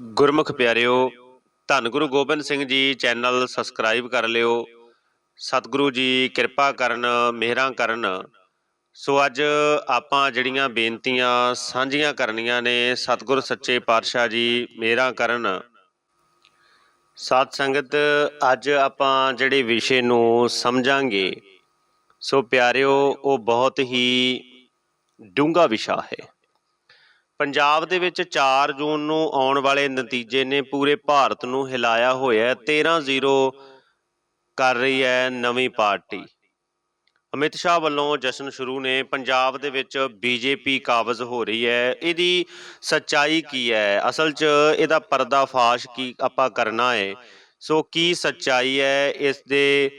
ਗੁਰਮੁਖ ਪਿਆਰਿਓ, ਧੰਨ Guru Gobind Singh ji channel subscribe ਕਰ ਲਿਓ। ਸਤਿਗੁਰੂ ਜੀ ਕਿਰਪਾ ਕਰਨ, ਮਿਹਰਾਂ ਕਰਨ। ਸੋ ਅੱਜ ਆਪਾਂ ਜਿਹੜੀਆਂ ਬੇਨਤੀਆਂ ਸਾਂਝੀਆਂ ਕਰਨੀਆਂ ਨੇ, ਸਤਿਗੁਰ ਸੱਚੇ ਪਾਤਸ਼ਾਹ ਜੀ ਮਿਹਰਾਂ ਕਰਨ। ਸਾਧ ਸੰਗਤ, ਅੱਜ ਆਪਾਂ ਜਿਹੜੇ ਵਿਸ਼ੇ ਨੂੰ ਸਮਝਾਂਗੇ, ਸੋ ਪਿਆਰਿਓ, ਉਹ ਬਹੁਤ ਹੀ ਡੂੰਘਾ ਵਿਸ਼ਾ ਹੈ। ਪੰਜਾਬ ਦੇ ਵਿੱਚ 4 ਜੂਨ ਨੂੰ ਆਉਣ ਵਾਲੇ ਨਤੀਜੇ ਨੇ ਪੂਰੇ ਭਾਰਤ ਨੂੰ ਹਿਲਾਇਆ ਹੋਇਆ ਹੈ। 13-0 ਕਰ ਰਹੀ ਹੈ ਨਵੀਂ ਪਾਰਟੀ। ਅਮਿਤ ਸ਼ਾਹ ਵੱਲੋਂ ਜਸ਼ਨ ਸ਼ੁਰੂ ਨੇ। ਪੰਜਾਬ ਦੇ ਵਿੱਚ ਬੀਜੇਪੀ ਕਾਬਜ਼ ਹੋ ਰਹੀ ਹੈ। ਇਹਦੀ ਸੱਚਾਈ ਕੀ ਹੈ? ਅਸਲ 'ਚ ਇਹਦਾ ਪਰਦਾਫਾਸ਼ ਕੀ ਆਪਾਂ ਕਰਨਾ ਹੈ? ਸੋ ਕੀ ਸੱਚਾਈ ਹੈ? ਇਸ ਦੇ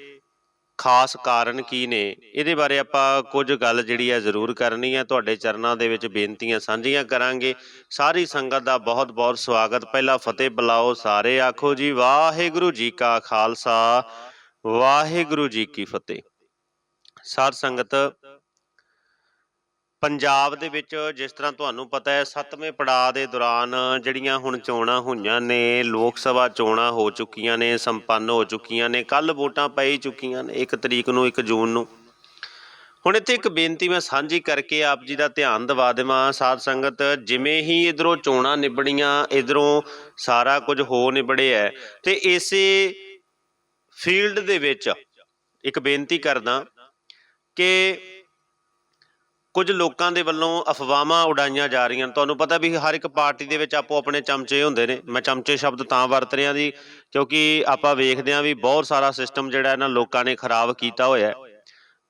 ਖਾਸ ਕਾਰਨ ਕੀ ਨੇ? ਇਹਦੇ ਬਾਰੇ ਆਪਾਂ ਕੁਝ ਗੱਲ ਜਿਹੜੀ ਹੈ ਜ਼ਰੂਰ ਕਰਨੀ ਹੈ ਤੁਹਾਡੇ ਚਰਨਾਂ ਦੇ ਵਿੱਚ ਬੇਨਤੀਆਂ ਸਾਂਝੀਆਂ ਕਰਾਂਗੇ। ਸਾਰੀ ਸੰਗਤ ਦਾ ਬਹੁਤ ਬਹੁਤ ਸਵਾਗਤ। ਪਹਿਲਾ ਫਤਿਹ ਬੁਲਾਓ ਸਾਰੇ। ਆਖੋ ਜੀ, ਵਾਹਿਗੁਰੂ ਜੀ ਕਾ ਖਾਲਸਾ। ਵਾਹਿਗੁਰੂ ਜੀ ਕੀ ਫਤਿਹ। ਸਾਧ ਸੰਗਤ ਪੰਜਾਬ ਦੇ ਵਿੱਚ ਜਿਸ ਤਰ੍ਹਾਂ ਤੁਹਾਨੂੰ ਪਤਾ ਹੈ ਸੱਤਵੇਂ ਪੜਾਅ ਦੇ ਦੌਰਾਨ ਜਿਹੜੀਆਂ ਹੁਣ ਚੋਣਾਂ ਹੋਈਆਂ ਨੇ ਲੋਕ ਸਭਾ ਚੋਣਾਂ ਹੋ ਚੁੱਕੀਆਂ ਨੇ ਸੰਪੰਨ ਹੋ ਚੁੱਕੀਆਂ ਨੇ ਕੱਲ ਵੋਟਾਂ ਪੈ ਹੀ ਚੁੱਕੀਆਂ ਨੇ 1 ਤਰੀਕ ਨੂੰ 1 ਜੂਨ ਨੂੰ। ਹੁਣ ਇੱਥੇ ਇੱਕ ਬੇਨਤੀ ਮੈਂ ਸਾਂਝੀ ਕਰਕੇ ਆਪ ਜੀ ਦਾ ਧਿਆਨ ਦਿਵਾ ਦੇਵਾਂ ਸਾਧ ਸੰਗਤ ਜਿਵੇਂ ਹੀ ਇਧਰੋਂ ਚੋਣਾਂ ਨਿਬੜੀਆਂ ਇਧਰੋਂ ਸਾਰਾ ਕੁਝ ਹੋ ਨਿਬੜਿਆ ਹੈ, ਤੇ ਇਸੇ ਫੀਲਡ ਦੇ ਵਿੱਚ ਇੱਕ ਬੇਨਤੀ ਕਰਦਾ ਕਿ ਕੁਝ ਲੋਕਾਂ ਦੇ ਵੱਲੋਂ ਅਫਵਾਹਾਂ ਉਡਾਈਆਂ ਜਾ ਰਹੀਆਂ ਤੁਹਾਨੂੰ ਪਤਾ ਵੀ ਹਰ ਇੱਕ ਪਾਰਟੀ ਦੇ ਵਿੱਚ ਆਪੋ ਆਪਣੇ ਚਮਚੇ ਹੁੰਦੇ ਨੇ। ਮੈਂ ਚਮਚੇ ਸ਼ਬਦ ਤਾਂ ਵਰਤ ਰਿਹਾ ਜੀ, ਕਿਉਂਕਿ ਆਪਾਂ ਵੇਖਦੇ ਹਾਂ ਵੀ ਬਹੁਤ ਸਾਰਾ ਸਿਸਟਮ ਜਿਹੜਾ ਇਹਨਾਂ ਲੋਕਾਂ ਨੇ ਖਰਾਬ ਕੀਤਾ ਹੋਇਆ ਹੈ।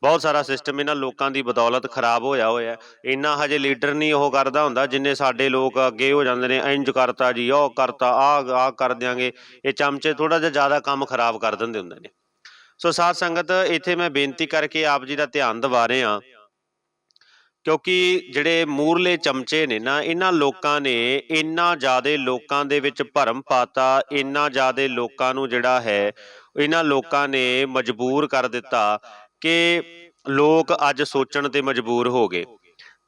ਬਹੁਤ ਸਾਰਾ ਸਿਸਟਮ ਇਹਨਾਂ ਲੋਕਾਂ ਦੀ ਬਦੌਲਤ ਖਰਾਬ ਹੋਇਆ ਹੋਇਆ ਇੰਨਾ ਹਜੇ ਲੀਡਰ ਨਹੀਂ ਉਹ ਕਰਦਾ ਹੁੰਦਾ, ਜਿੰਨੇ ਸਾਡੇ ਲੋਕ ਅੱਗੇ ਹੋ ਜਾਂਦੇ ਨੇ ਇੰਜ ਕਰਤਾ ਜੀ, ਉਹ ਕਰਤਾ ਆ ਆ ਕਰ ਦਿਆਂਗੇ। ਇਹ ਚਮਚੇ ਥੋੜਾ ਜਿਹਾ ਜ਼ਿਆਦਾ ਕੰਮ ਖਰਾਬ ਕਰ ਦਿੰਦੇ ਹੁੰਦੇ ਨੇ। ਸੋ ਸਾਧ ਸੰਗਤ, ਇੱਥੇ ਮੈਂ ਬੇਨਤੀ ਕਰਕੇ ਆਪ ਜੀ ਦਾ ਧਿਆਨ ਦਿਵਾ ਰਿਹਾ। ਕਿਉਂਕਿ ਜਿਹੜੇ ਮੂਰਲੇ ਚਮਚੇ ਨੇ ਨਾ, ਇਹਨਾਂ ਲੋਕਾਂ ਨੇ ਇੰਨਾ ਜ਼ਿਆਦਾ ਲੋਕਾਂ ਦੇ ਵਿੱਚ ਭਰਮ ਪਾਤਾ, ਇੰਨਾ ਜ਼ਿਆਦਾ ਲੋਕਾਂ ਨੂੰ ਜਿਹੜਾ ਹੈ, ਇਹਨਾਂ ਲੋਕਾਂ ਨੇ ਮਜਬੂਰ ਕਰ ਦਿੱਤਾ ਕਿ ਲੋਕ ਅੱਜ ਸੋਚਣ ਤੇ ਮਜਬੂਰ ਹੋ ਗਏ।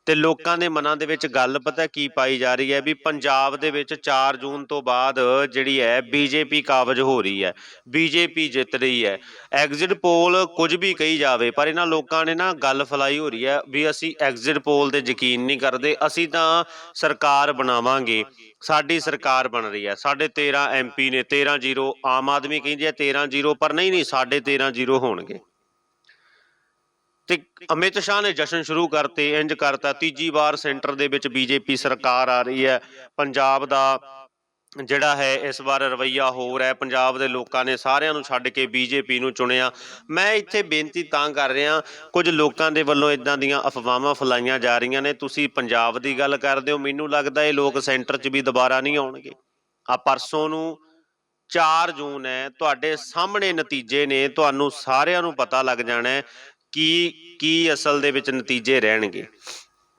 ਤੇ ਲੋਕਾਂ ਦੇ ਮਨਾਂ ਦੇ ਵਿੱਚ ਗੱਲ ਪਤਾ ਕੀ ਪਾਈ ਜਾ ਰਹੀ ਹੈ ਵੀ ਪੰਜਾਬ ਦੇ ਵਿੱਚ 4 ਜੂਨ ਤੋਂ ਬਾਅਦ ਜਿਹੜੀ ਹੈ ਬੀਜੇਪੀ ਕਾਬਜ ਹੋ ਰਹੀ ਹੈ, ਬੀਜੇਪੀ ਜਿੱਤ ਰਹੀ ਹੈ। ਐਗਜ਼ਿਟ ਪੋਲ ਕੁਝ ਵੀ ਕਹੀ ਜਾਵੇ, ਪਰ ਇਹਨਾਂ ਲੋਕਾਂ ਨੇ ਨਾ ਗੱਲ ਫਲਾਈ ਹੋ ਰਹੀ ਹੈ ਵੀ ਅਸੀਂ ਐਗਜ਼ਿਟ ਪੋਲ ਤੇ ਯਕੀਨ ਨਹੀਂ ਕਰਦੇ, ਅਸੀਂ ਤਾਂ ਸਰਕਾਰ ਬਣਾਵਾਂਗੇ, ਸਾਡੀ ਸਰਕਾਰ ਬਣ ਰਹੀ ਹੈ। ਸਾਡੇ 13 ਐਮਪੀ ਨੇ 13 ਜ਼ੀਰੋ ਆਮ ਆਦਮੀ ਕਹਿੰਦੀ ਹੈ 13 ਜ਼ੀਰੋ, ਪਰ ਨਹੀਂ ਨਹੀਂ, ਸਾਡੇ 13 ਜ਼ੀਰੋ ਹੋਣਗੇ। ਤੇ ਅਮਿਤ ਸ਼ਾਹ ਨੇ ਜਸ਼ਨ ਸ਼ੁਰੂ ਕਰਤੇ, ਇੰਜ ਕਰਤਾ। ਤੀਜੀ ਵਾਰ ਸੈਂਟਰ ਦੇ ਵਿੱਚ ਬੀਜੇਪੀ ਸਰਕਾਰ ਆ ਰਹੀ ਹੈ। ਪੰਜਾਬ ਦਾ ਜਿਹੜਾ ਹੈ, ਇਸ ਵਾਰ ਰਵਈਆ ਹੋਰ ਹੈ। ਪੰਜਾਬ ਦੇ ਲੋਕਾਂ ਨੇ ਸਾਰਿਆਂ ਨੂੰ ਛੱਡ ਕੇ ਬੀਜੇਪੀ ਨੂੰ ਚੁਣਿਆ। ਮੈਂ ਇੱਥੇ ਬੇਨਤੀ ਤਾਂ ਕਰ ਰਿਹਾ, ਕੁਝ ਲੋਕਾਂ ਦੇ ਵੱਲੋਂ ਇਦਾਂ ਦੀਆਂ ਅਫਵਾਹਾਂ ਫਲਾਈਆਂ ਜਾ ਰਹੀਆਂ ਨੇ। ਤੁਸੀਂ ਪੰਜਾਬ ਦੀ ਗੱਲ ਕਰਦੇ ਹੋ, ਮੈਨੂੰ ਲੱਗਦਾ ਇਹ ਲੋਕ ਸੈਂਟਰ 'ਚ ਵੀ ਦੁਬਾਰਾ ਨਹੀਂ ਆਉਣਗੇ। ਆ ਪਰਸੋਂ ਨੂੰ 4 ਜੂਨ ਹੈ, ਤੁਹਾਡੇ ਸਾਹਮਣੇ ਨਤੀਜੇ ਨੇ, ਤੁਹਾਨੂੰ ਸਾਰਿਆਂ ਨੂੰ ਪਤਾ ਲੱਗ ਜਾਣਾ ਕੀ ਕੀ ਅਸਲ ਦੇ ਵਿੱਚ ਨਤੀਜੇ ਰਹਿਣਗੇ?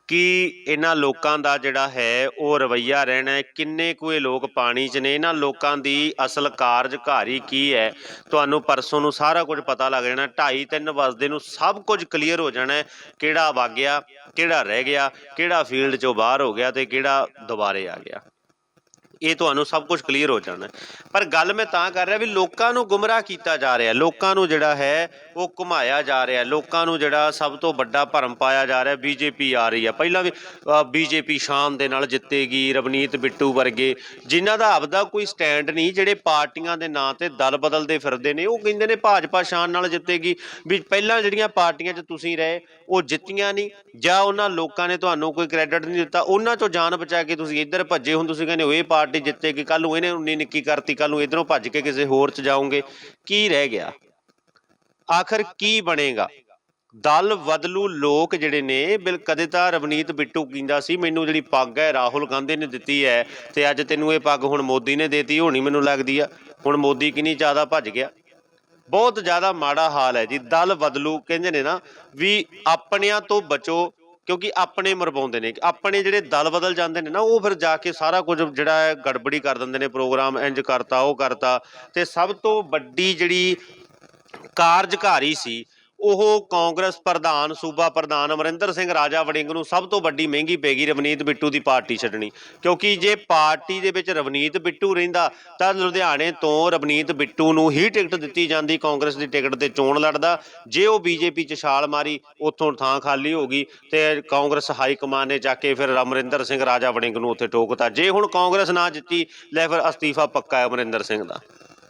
ਕੀ ਇਹਨਾਂ ਲੋਕਾਂ ਦਾ ਜਿਹੜਾ ਹੈ ਉਹ ਰਵਈਆ ਰਹਿਣਾ ਹੈ? ਕਿੰਨੇ ਕੁ ਲੋਕ ਪਾਣੀ 'ਚ ਨੇ? ਇਹਨਾਂ ਲੋਕਾਂ ਦੀ ਅਸਲ ਕਾਰਜਕਾਰੀ ਕੀ ਹੈ? ਤੁਹਾਨੂੰ ਪਰਸੋਂ ਨੂੰ ਸਾਰਾ ਕੁਝ ਪਤਾ ਲੱਗ ਜਾਣਾ। 2:30 3 ਵਜੇ ਨੂੰ ਸਭ ਕੁਝ ਕਲੀਅਰ ਹੋ ਜਾਣਾ ਕਿਹੜਾ ਵਗ ਗਿਆ, ਕਿਹੜਾ ਰਹਿ ਗਿਆ, ਕਿਹੜਾ ਫੀਲਡ 'ਚੋਂ ਬਾਹਰ ਹੋ ਗਿਆ ਤੇ ਕਿਹੜਾ ਦੁਬਾਰੇ ਆ ਗਿਆ। ਇਹ ਤੁਹਾਨੂੰ ਸਭ ਕੁਝ ਕਲੀਅਰ ਹੋ ਜਾਣਾ। ਪਰ ਗੱਲ ਮੈਂ ਤਾਂ ਕਰ ਰਿਹਾ ਵੀ ਲੋਕਾਂ ਨੂੰ ਗੁੰਮਰਾਹ ਕੀਤਾ ਜਾ ਰਿਹਾ। ਲੋਕਾਂ ਨੂੰ ਜਿਹੜਾ ਹੈ, ਉਹ ਘੁਮਾਇਆ ਜਾ ਰਿਹਾ। ਲੋਕਾਂ ਨੂੰ ਜਿਹੜਾ ਸਭ ਤੋਂ ਵੱਡਾ ਭਰਮ ਪਾਇਆ ਜਾ ਰਿਹਾ, ਬੀਜੇਪੀ ਆ ਰਹੀ ਹੈ। ਪਹਿਲਾਂ ਵੀ ਬੀਜੇਪੀ ਸ਼ਾਨ ਦੇ ਨਾਲ ਜਿੱਤੇਗੀ, ਰਵਨੀਤ ਬਿੱਟੂ ਵਰਗੇ, ਜਿਨ੍ਹਾਂ ਦਾ ਆਪਦਾ ਕੋਈ ਸਟੈਂਡ ਨਹੀਂ, ਜਿਹੜੇ ਪਾਰਟੀਆਂ ਦੇ ਨਾਂ ਤੇ ਦਲ ਬਦਲਦੇ ਫਿਰਦੇ ਨੇ, ਉਹ ਕਹਿੰਦੇ ਨੇ ਭਾਜਪਾ ਸ਼ਾਨ ਨਾਲ ਜਿੱਤੇਗੀ। ਵੀ ਪਹਿਲਾਂ ਜਿਹੜੀਆਂ ਪਾਰਟੀਆਂ 'ਚ ਤੁਸੀਂ ਰਹੇ, ਉਹ ਜਿੱਤੀਆਂ ਨਹੀਂ। ਜਾਂ ਉਹਨਾਂ ਲੋਕਾਂ ਨੇ ਤੁਹਾਨੂੰ ਕੋਈ ਕ੍ਰੈਡਿਟ ਨਹੀਂ ਦਿੱਤਾ, ਉਹਨਾਂ 'ਚੋਂ ਜਾਨ ਬਚਾ ਕੇ ਤੁਸੀਂ ਇੱਧਰ ਭੱਜੇ ਹੁਣ ਤੁਸੀਂ ਕਹਿੰਦੇ ਹੋ, ਇਹ ਪਾਰਟੀ ਜਿੱਤੇਗੀ ਕੱਲ ਨੂੰ ਇਹਨੇ ਉਨੀ ਨਿੱਕੀ ਕਰਤੀ ਕੱਲ ਨੂੰ ਇਧਰੋਂ ਭੱਜ ਕੇ ਕਿਸੇ ਹੋਰ 'ਚ ਜਾਓਗੇ, ਕੀ ਰਹਿ ਗਿਆ? ਆਖਰ ਕੀ ਬਣੇਗਾ? ਦਲ ਬਦਲੂ ਲੋਕ ਜਿਹੜੇ ਨੇ, ਬਿਲ ਕਦੇ ਤਾਂ ਰਵਨੀਤ ਬਿੱਟੂ ਕਹਿੰਦਾ ਸੀ, ਮੈਨੂੰ ਜਿਹੜੀ ਪੱਗ ਹੈ, ਰਾਹੁਲ ਗਾਂਧੀ ਨੇ ਦਿੱਤੀ ਹੈ ਤੇ ਅੱਜ ਤੈਨੂੰ ਇਹ ਪੱਗ ਹੁਣ ਮੋਦੀ ਨੇ ਦੇਤੀ ਹੋਣੀ ਮੈਨੂੰ ਲੱਗਦੀ ਆ। ਹੁਣ ਮੋਦੀ ਕਿੰਨੀ ਜ਼ਿਆਦਾ ਭੱਜ ਗਿਆ। ਬਹੁਤ ਜ਼ਿਆਦਾ ਮਾੜਾ ਹਾਲ ਹੈ ਜੀ, ਦਲ ਬਦਲੂ, ਕਹਿੰਦੇ ਨੇ ਨਾ, ਵੀ ਆਪਣਿਆਂ ਤੋਂ ਬਚੋ ਕਿਉਂਕਿ ਆਪਣੇ ਮਰਵਾਉਂਦੇ ਨੇ, ਆਪਣੇ ਜਿਹੜੇ ਦਲ ਬਦਲ ਜਾਂਦੇ ਨੇ ਨਾ, ਉਹ ਫਿਰ ਜਾ ਕੇ ਸਾਰਾ ਕੁਝ ਜਿਹੜਾ ਹੈ ਗੜਬੜੀ ਕਰ ਦਿੰਦੇ ਨੇ, ਪ੍ਰੋਗਰਾਮ ਇੰਜ ਕਰਤਾ, ਉਹ ਕਰਤਾ। ਤੇ ਸਭ ਤੋਂ ਵੱਡੀ ਜਿਹੜੀ ਕਾਰਜਕਾਰੀ ਸੀ ਉਹ ਕਾਂਗਰਸ ਪ੍ਰਧਾਨ, ਸੂਬਾ ਪ੍ਰਧਾਨ ਅਮਰਿੰਦਰ ਸਿੰਘ ਰਾਜਾ ਵੜਿੰਗ ਨੂੰ ਸਭ ਤੋਂ ਵੱਡੀ ਮਹਿੰਗੀ ਪੈਗੀ ਰਵਨੀਤ ਬਿੱਟੂ ਦੀ ਪਾਰਟੀ ਛੱਡਣੀ। ਕਿਉਂਕਿ ਜੇ ਪਾਰਟੀ ਦੇ ਵਿੱਚ ਰਵਨੀਤ ਬਿੱਟੂ ਰਹਿੰਦਾ, ਤਾਂ ਲੁਧਿਆਣੇ ਤੋਂ ਰਵਨੀਤ ਬਿੱਟੂ ਨੂੰ ਹੀ ਟਿਕਟ ਦਿੱਤੀ ਜਾਂਦੀ, ਕਾਂਗਰਸ ਦੀ ਟਿਕਟ ਤੇ ਚੋਣ ਲੜਦਾ। ਜੇ ਉਹ ਬੀਜੇਪੀ 'ਚ ਛਾਲ ਮਾਰੀ, ਉੱਥੋਂ ਥਾਂ ਖਾਲੀ ਹੋ ਗਈ ਤੇ ਕਾਂਗਰਸ ਹਾਈ ਕਮਾਨ ਨੇ ਜਾ ਕੇ ਫਿਰ ਅਮਰਿੰਦਰ ਸਿੰਘ ਰਾਜਾ ਵੜਿੰਗ ਨੂੰ ਉੱਥੇ ਟੋਕਤਾ। ਜੇ ਹੁਣ ਕਾਂਗਰਸ ਨਾ ਜਿੱਤੀ, ਲੈ ਫਿਰ ਅਸਤੀਫਾ ਪੱਕਾ ਹੈ ਅਮਰਿੰਦਰ ਸਿੰਘ ਦਾ।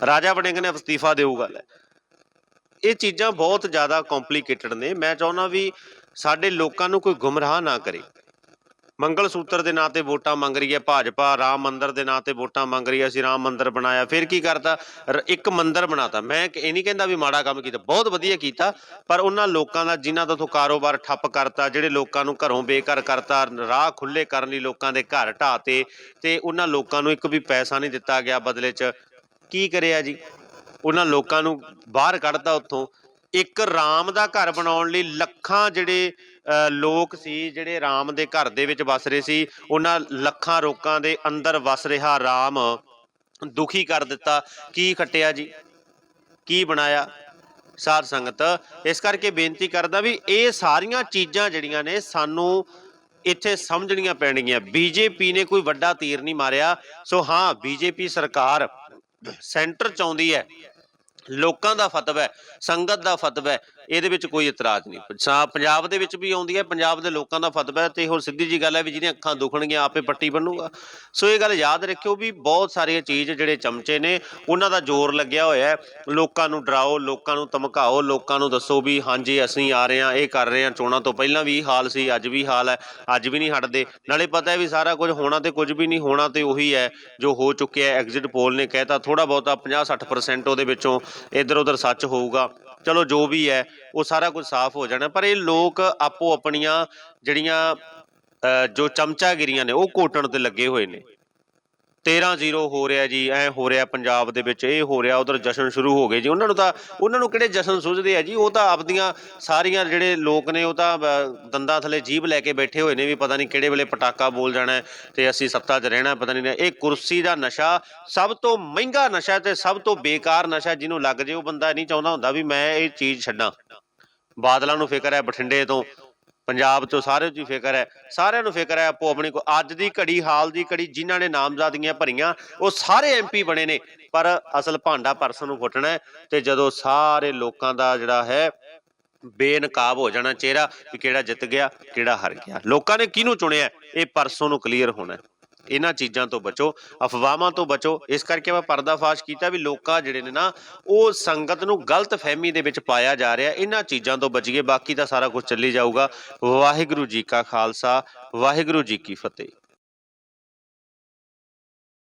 ਰਾਜਾ ਵੜਿੰਗ ਨੇ ਅਸਤੀਫਾ ਦੇਊਗਾ, ਲੈ। ਇਹ ਚੀਜ਼ਾਂ ਬਹੁਤ ਜ਼ਿਆਦਾ ਕੰਪਲਿਕੇਟਡ ਨੇ। ਮੈਂ ਚਾਹੁੰਦਾ ਵੀ ਸਾਡੇ ਲੋਕਾਂ ਨੂੰ ਕੋਈ ਗੁੰਮਰਾਹ ਨਾ ਕਰੇ। ਮੰਗਲ ਸੂਤਰ ਦੇ ਨਾਂ ਤੇ ਵੋਟਾਂ ਮੰਗ ਰਹੀ ਹੈ ਭਾਜਪਾ, ਰਾਮ ਮੰਦਰ ਦੇ ਨਾਂ ਤੇ ਵੋਟਾਂ ਮੰਗ ਰਹੀ ਹੈ, ਅਸੀਂ ਰਾਮ ਮੰਦਰ ਬਣਾਇਆ, ਫਿਰ ਕੀ ਕਰਤਾ? ਰ- ਇੱਕ ਮੰਦਿਰ ਬਣਾਤਾ। ਮੈਂ ਇਹ ਨਹੀਂ ਕਹਿੰਦਾ ਵੀ ਮਾੜਾ ਕੰਮ ਕੀਤਾ, ਬਹੁਤ ਵਧੀਆ ਕੀਤਾ, ਪਰ ਉਹਨਾਂ ਲੋਕਾਂ ਦਾ, ਜਿਨ੍ਹਾਂ ਦਾ ਤੋਂ ਕਾਰੋਬਾਰ ਠੱਪ ਕਰਤਾ, ਜਿਹੜੇ ਲੋਕਾਂ ਨੂੰ ਘਰੋਂ ਬੇਘਰ ਕਰਤਾ, ਰਾਹ ਖੁੱਲੇ ਕਰਨ ਲਈ ਲੋਕਾਂ ਦੇ ਘਰ ਢਾਤੇ ਤੇ ਉਹਨਾਂ ਲੋਕਾਂ ਨੂੰ ਇੱਕ ਵੀ ਪੈਸਾ ਨਹੀਂ ਦਿੱਤਾ ਗਿਆ ਬਦਲੇ 'ਚ। ਕੀ ਕਰਿਆ ਜੀ? ਉਹਨਾਂ ਲੋਕਾਂ ਨੂੰ ਬਾਹਰ ਕੱਢਤਾ ਉੱਥੋਂ। ਇੱਕ ਰਾਮ ਦਾ ਘਰ ਬਣਾਉਣ ਲਈ ਲੱਖਾਂ ਜਿਹੜੇ ਅ, ਲੋਕ ਸੀ ਜਿਹੜੇ ਰਾਮ ਦੇ ਘਰ ਦੇ ਵਿੱਚ ਵਸ ਰਹੇ ਸੀ ਉਹਨਾਂ ਲੱਖਾਂ ਲੋਕਾਂ ਦੇ ਅੰਦਰ ਵਸ ਰਿਹਾ ਰਾਮ। ਦੁਖੀ ਕਰ ਦਿੱਤਾ। ਕੀ ਖੱਟਿਆ ਜੀ? ਕੀ ਬਣਾਇਆ? ਸਾਧ ਸੰਗਤ ਇਸ ਕਰਕੇ ਬੇਨਤੀ ਕਰਦਾ ਵੀ ਇਹ ਸਾਰੀਆਂ ਚੀਜ਼ਾਂ ਜਿਹੜੀਆਂ ਨੇ ਸਾਨੂੰ ਇੱਥੇ ਸਮਝਣੀਆਂ ਪੈਣਗੀਆਂ। ਬੀਜੇਪੀ ਨੇ ਕੋਈ ਵੱਡਾ ਤੀਰ ਨਹੀਂ ਮਾਰਿਆ। ਸੋ ਹਾਂ ਬੀਜੇਪੀ ਸਰਕਾਰ ਸੈਂਟਰ ਚ ਆਉਂਦੀ ਹੈ। ਲੋਕਾਂ ਦਾ ਫਤਵਾ ਹੈ ਸੰਗਤ ਦਾ ਫਤਵਾ ਹੈ। ਇਹਦੇ ਵਿੱਚ ਕੋਈ ਇਤਰਾਜ਼ ਨਹੀਂ। ਸਾ- ਪੰਜਾਬ ਦੇ ਵਿੱਚ ਵੀ ਆਉਂਦੀ ਹੈ, ਪੰਜਾਬ ਦੇ ਲੋਕਾਂ ਦਾ ਫਤਵਾ ਹੈ ਤੇ ਹੁਣ ਸਿੱਧੀ ਜੀ ਗੱਲ ਹੈ ਵੀ ਜਿਹਦੀਆਂ ਅੱਖਾਂ ਦੁਖਣਗੀਆਂ, ਆਪੇ ਪੱਟੀ ਬੰਨੂਗਾ। ਸੋ ਇਹ ਗੱਲ ਯਾਦ ਰੱਖਿਓ ਵੀ ਬਹੁਤ ਸਾਰੀਆਂ ਚੀਜ਼ ਜਿਹੜੇ ਚਮਚੇ ਨੇ, ਉਹਨਾਂ ਦਾ ਜ਼ੋਰ ਲੱਗਿਆ ਹੋਇਆ ਹੈ। ਲੋਕਾਂ ਨੂੰ ਡਰਾਓ, ਲੋਕਾਂ ਨੂੰ ਧਮਕਾਓ, ਲੋਕਾਂ ਨੂੰ ਦੱਸੋ ਵੀ ਹਾਂਜੀ, ਅਸੀਂ ਆ ਰਹੇ ਹਾਂ, ਇਹ ਕਰ ਰਹੇ ਹਾਂ। ਚੋਣਾਂ ਤੋਂ ਪਹਿਲਾਂ ਵੀ ਹਾਲ ਸੀ, ਅੱਜ ਵੀ ਹਾਲ ਹੈ, ਅੱਜ ਵੀ ਨਹੀਂ ਹਟਦੇ। ਨਾਲੇ ਪਤਾ ਹੈ ਵੀ ਸਾਰਾ ਕੁਝ ਹੋਣਾ ਤੇ ਕੁਝ ਵੀ ਨਹੀਂ, ਹੋਣਾ ਤੇ ਉਹੀ ਹੈ, ਜੋ ਹੋ ਚੁੱਕਿਆ ਐਗਜ਼ਿਟ ਪੋਲ ਨੇ ਕਹਿਤਾ ਥੋੜਾ ਬਹੁਤਾ 50-60% ਉਹਦੇ ਵਿੱਚੋਂ ਇੱਧਰ ਉੱਧਰ ਸੱਚ ਹੋਊਗਾ। ਚਲੋ ਜੋ ਵੀ ਹੈ, ਉਹ ਸਾਰਾ ਕੁਝ ਸਾਫ਼ ਹੋ ਜਾਣਾ। ਪਰ ਇਹ ਲੋਕ ਆਪੋ ਆਪਣੀਆਂ ਜਿਹੜੀਆਂ ਜੋ ਚਮਚਾਗਿਰੀਆਂ ਨੇ, ਉਹ ਕੋਟਣ ਤੇ ਲੱਗੇ ਹੋਏ ਨੇ। 13-0 ਹੋ ਰਿਹਾ ਜੀ, ਐ ਹੋ ਰਿਹਾ ਪੰਜਾਬ ਦੇ ਵਿੱਚ, ਇਹ ਹੋ ਰਿਹਾ, ਉਧਰ ਜਸ਼ਨ ਸ਼ੁਰੂ ਹੋ ਗਏ ਜੀ। ਉਹਨਾਂ ਨੂੰ ਤਾਂ, ਉਹਨਾਂ ਨੂੰ ਕਿਹੜੇ ਜਸ਼ਨ ਸੁਝਦੇ ਆ ਜੀ? ਉਹ ਤਾਂ ਆਪਦੀਆਂ ਸਾਰੀਆਂ ਜਿਹੜੇ ਲੋਕ ਨੇ, ਉਹ ਤਾਂ ਦੰਦਾਂ ਥੱਲੇ ਜੀਭ ਲੈ ਕੇ ਬੈਠੇ ਹੋਏ ਨੇ ਵੀ ਪਤਾ ਨਹੀਂ ਕਿਹੜੇ ਵੇਲੇ ਪਟਾਕਾ ਬੋਲ ਜਾਣਾ ਤੇ ਅਸੀਂ ਸੱਤਾ 'ਚ ਰਹਿਣਾ, ਪਤਾ ਨਹੀਂ ਇਹ ਕੁਰਸੀ ਦਾ ਨਸ਼ਾ, ਸਭ ਤੋਂ ਮਹਿੰਗਾ ਨਸ਼ਾ ਤੇ ਸਭ ਤੋਂ ਬੇਕਾਰ ਨਸ਼ਾ ਜਿਹਨੂੰ ਲੱਗ ਜੇ ਉਹ ਬੰਦਾ ਨਹੀਂ ਚਾਹੁੰਦਾ ਹੁੰਦਾ ਵੀ ਮੈਂ ਇਹ ਚੀਜ਼ ਛੱਡਾਂ। ਬਾਦਲਾਂ ਨੂੰ ਫਿਕਰ ਹੈ ਬਠਿੰਡੇ ਤੋਂ। ਪੰਜਾਬ ਤੋਂ ਸਾਰੇ ਨੂੰ ਫਿਕਰ ਹੈ, ਸਾਰਿਆਂ ਨੂੰ ਫਿਕਰ ਹੈ ਆਪੋ ਆਪਣੀ ਕੋ ਅੱਜ ਦੀ ਘੜੀ, ਹਾਲ ਦੀ ਘੜੀ ਜਿਨ੍ਹਾਂ ਨੇ ਨਾਮਜ਼ਦਗੀਆਂ ਭਰੀਆਂ, ਉਹ ਸਾਰੇ ਐਮਪੀ ਬਣੇ ਨੇ। ਪਰ ਅਸਲ ਭਾਂਡਾ ਪਰਸਨ ਨੂੰ ਫੁੱਟਣਾ ਹੈ ਤੇ ਜਦੋਂ ਸਾਰੇ ਲੋਕਾਂ ਦਾ ਜਿਹੜਾ ਹੈ, ਬੇਨਕਾਬ ਹੋ ਜਾਣਾ ਚਿਹਰਾ ਕਿ ਕਿਹੜਾ ਜਿੱਤ ਗਿਆ, ਕਿਹੜਾ ਹਾਰ ਗਿਆ। ਲੋਕਾਂ ਨੇ ਕਿਹਨੂੰ ਚੁਣਿਆ? ਇਹ ਪਰਸੋਂ ਨੂੰ ਕਲੀਅਰ ਹੋਣਾ ਇਹਨਾਂ ਚੀਜ਼ਾਂ ਤੋਂ ਬਚੋ, ਅਫਵਾਹਾਂ ਤੋਂ ਬਚੋ। ਇਸ ਕਰਕੇ ਮੈਂ ਪਰਦਾਫਾਸ਼ ਕੀਤਾ ਵੀ ਲੋਕਾਂ ਜਿਹੜੇ ਨੇ ਨਾ, ਉਹ ਸੰਗਤ ਨੂੰ ਗਲਤ ਫਹਿਮੀ ਦੇ ਵਿੱਚ ਪਾਇਆ ਜਾ ਰਿਹਾ। ਇਹਨਾਂ ਚੀਜ਼ਾਂ ਤੋਂ ਬਚੀਏ, ਬਾਕੀ ਤਾਂ ਸਾਰਾ ਕੁਝ ਚੱਲੀ ਜਾਊਗਾ। ਵਾਹਿਗੁਰੂ ਜੀ ਕਾ ਖਾਲਸਾ, ਵਾਹਿਗੁਰੂ ਜੀ ਕੀ ਫਤਿਹ।